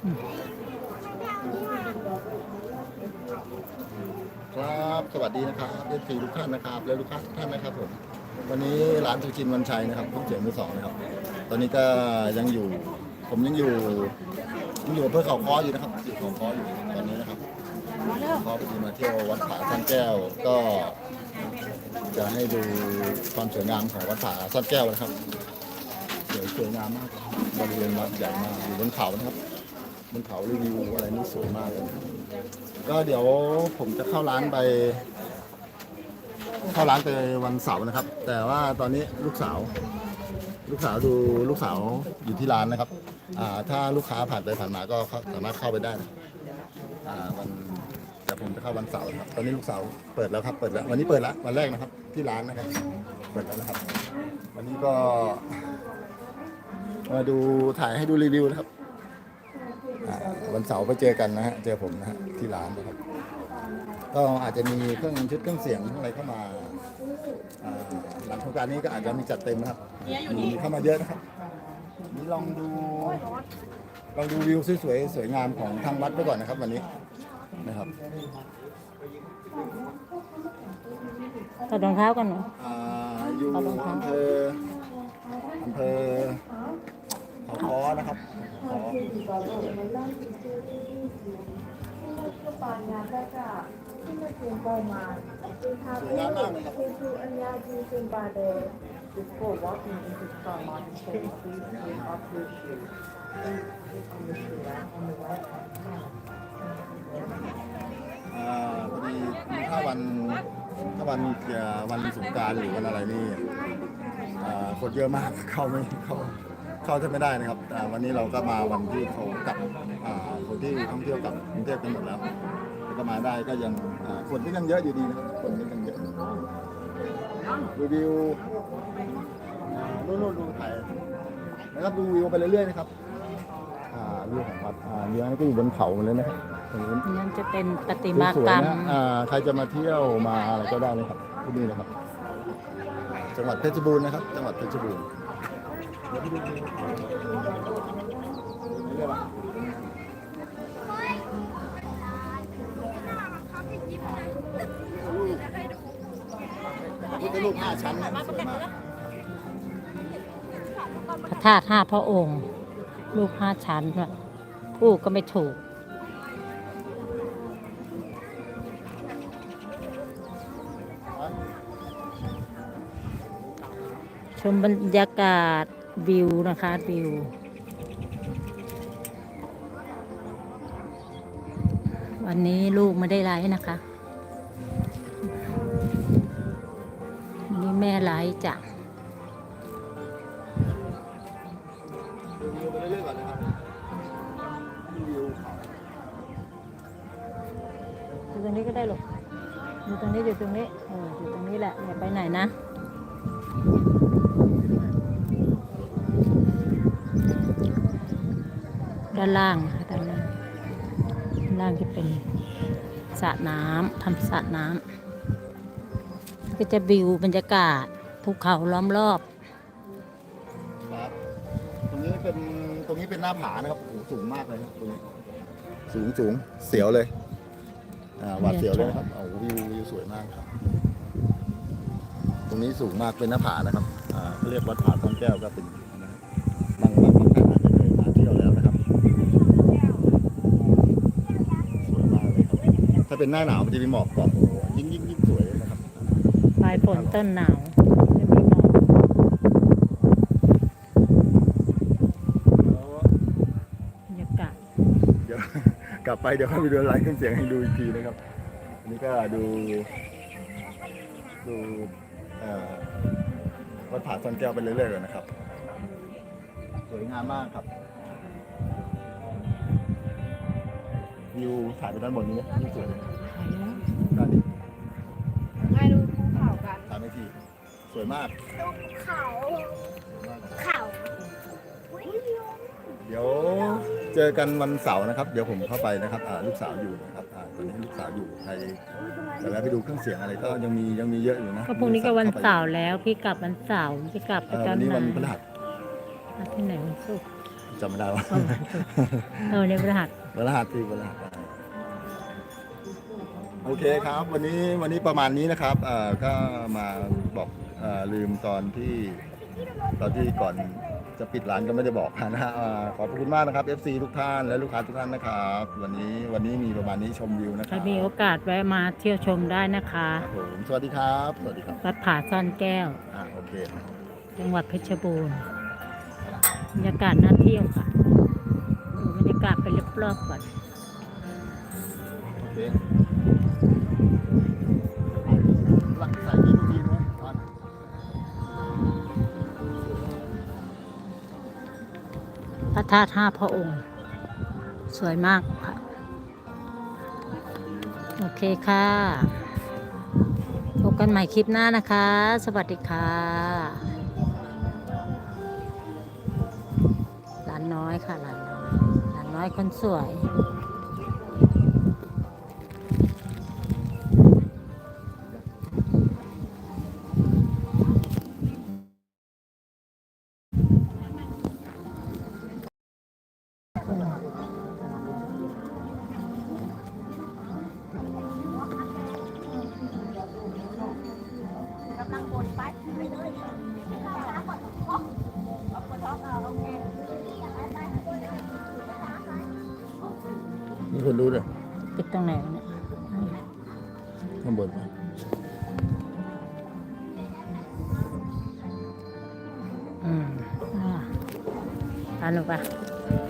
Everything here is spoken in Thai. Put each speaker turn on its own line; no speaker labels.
ครับสวัสดีนะครับเอฟซีทุกท่านนะครับ และลูกค้าทุกท่านนะครับผมวันนี้ร้านสุชินวันชัยนะครับผู้เสียงมือสองนะครับ ตอนนี้ก็ยังอยู่ ผมยังอยู่ยังอยู่อำเพื่อเขาค้ออยู่นะครับอยู่เขาค้ออยู่ตอนนี้นะครับขอพอดีมาเที่ยววัดผาซ่อนแก้วก็จะให้ดูความสวยงามของวัดผาซ่อนแก้วนะครับสวยสวยงามมากบริเวณวัดใหญ่มากอยู่บนเขานะครับ บนเขารีวิวอะไรนี่สวยมากเลยก็เดี๋ยวผมจะเข้าร้านไป เข้าร้านไปวันเสาร์นะครับ แต่ว่าตอนนี้ลูกสาว ลูกสาวดูลูกสาวอยู่ที่ร้านนะครับ อ่า ถ้าลูกค้าผ่านไปผ่านมาก็เข้าสามารถเข้าไปได้นะอ่าวันแต่ผมจะเข้าวันเสาร์นะครับ ตอนนี้ลูกสาวเปิดแล้วครับ เปิดแล้ว วันนี้เปิดแล้ววันแรกนะครับ ที่ร้านนะครับ เปิดแล้วนะครับ วันนี้ก็ มาดูถ่ายให้ดูรีวิวนะครับ วันเสาร์ไปเจอกันนะฮะเจอผมนะฮะที่ร้านนะครับ ก็อาจจะมีเครื่องชุดเครื่องเสียงอะไรเข้ามาอ่าหลังโครงการนี้ก็อาจจะมีจัดเต็มนะครับมีเข้ามาเยอะนะครับนี่ลองดูลองดูวิวสวยๆสวยงามของทางวัดไปก่อนนะครับ วันนี้นะครับ
ถอดรองเท้ากันหนู
อ่าอยู่
ขอบคุณครับ
อำเภออำเภอ เขาคอนะครับเขาคอ่าพอดีถ้าวันถ้าวันเอ่อวันสงการหรือวันอะไรนี่ คนเยอะมากเข้าไม่เข้าเข้าจะไม่ได้นะครับแต่วันนี้เราก็มาวันที่เขากลับอ่าคนที่ท่องเที่ยวกลับกรุงเทพกันหมดแล้วแล้วก็มาได้ก็ยังอ่าคนก็ยังเยอะอยู่ดีนะครับคนก็ยังเยอะรีวิวอ่านู่นๆดูถ่ายนะครับดูวิวไปเรื่อยๆนะครับอ่าวิวของวัดอ่าเนี้ยก็อยู่บนเขาหมดเลยนะครับตรงนู้น
นั่นจะเป็นประติมาก
สวย
รร
ๆ
ม
นะอ่าใครจะมาเที่ยวมาอะไรก็ได้เลยครับที่นี่นะครับ จังหวัดเพชรบูรณ์นะครับ จังหวัดเพชรบูรณ์เดี๋ยวไปดูเรื่อยๆปะนี่เป็นรูปห้าชั้นนะสวยมาก
พระธาตุห้าพระองค์ลูกห้าชั้นด้วยพูดก็ไม่ถูก ชมบรรยากาศวิวนะคะวิว วันนี้ลูกไม่ได้ไลฟ์นะคะวันนี้แม่ไลฟ์จ้ะ
อยๆก่อนนะครับวิวเขา
อยู่ตรงนี้ก็ได้หรอกอยู่ตรงนี้อยู่ตรงนี้เอออยู่ตรงนี้แหละอย่าไปไหนนะ ด้านล่างนะคะด้านล่างด้านล่างจะเป็นสระน้ำทำสระน้ำก็จะวิวบรรยากาศภูเขาล้อมรอบ
ครับตรงนี้เป็นตรงนี้เป็นหน้าผานะครับโอ้โหสูงมากเลยครับตรงนี้สูงสูงเสียวเลยอ่าหวาดเสียวเลยนะครับโอ้โหวิววิวสวยมากครับ ตรงนี้สูงมากเป็นหน้าผานะครับอ่าเขาเรียกวัดผาทองแก้วก็เป็นนะครับบางบางบางท่านอาจจะเคยมาเที่ยวแล้วนะครับ สวยมากเลยครับ ถ้า เป็นหน้าหนาวมันจะมีหมอกเกาะโอ้โหยิ่งยิ่งยิ่งสวยเลยนะครับ
ปลายฝนต้นหนาวจะมีหมอกบรรยากาศ
เดี๋ยว กลับไปเดี๋ยวค่อยไปดูไลฟ์เครื่องเสียงให้ดูอีกทีนะครับ อันนี้ก็ดู ดูเอ่อวัดผาซ่อนแก้วไปเรื่อยๆก่อนนะครับ สวยงามมากครับ วิวถ่ายไปด้านบนนี้นะนี่สวยเลยด้านนี้
ให้ดูภูเขากัน
ถ่ายไม่ทีสวยมาก
เขา
สวยมาก
เขา
เดี๋ยวเจอกันวันเสาร์นะครับ เดี๋ยวผมเข้าไปนะครับอ่าลูกสาวอยู่นะครับอ่าตอนนี้ลูกสาวอยู่ใครจะแวะไปดูเครื่องเสียงอะไรก็ยังมียังมีเยอะอยู่นะ
ก็พรุ่งนี้ก็วันเสาร์แล้วพี่กลับวันเสาร์จะกลับไป
เอ่อ
ตอ
วันนนี้
ไหน
วันพฤหัส
อะที่ไหนวันศุกร์
จำไม่ได้ว่า
เออในพฤหัส
วันรหัสที่วันรหัส โอเคครับ วันนี้วันนี้ประมาณนี้นะครับเอ่อก็มาบอกเอ่อลืมตอนที่ตอนที่ก่อนจะปิดร้านก็ไม่ได้บอกนะฮะเอ่อขอบคุณมากนะครับ FC ทุกท่านและลูกค้าทุกท่านนะครับ วันนี้วันนี้มีประมาณนี้ชมวิวนะค
ใคร
รับ
มีโอกาสแวะมาเที่ยวชมได้นะคะ
ครับผมสวัสดีครับสวัสดีครับ
วัดผาซ่อนแก้ว
อ่าโอเค
จังหวัดเพชรบูรณ์บรรยากาศน่าเที่ยวค่ะดูบรรยากาศไปรอบๆก่อน
โอเค
พระธาตุห้าพระองค์ สวยมากค่ะ โอเคค่ะ พบกันใหม่คลิปหน้านะคะ สวัสดีค่ะหลานน้อยค่ะหลานน้อยหลานน้อยคนสวย
มีคนรู้ด้วย
ติดตรงไหนวะเนี่ย
ข้างบนปะ
อืมอ่าอ่านหนูปะ
โ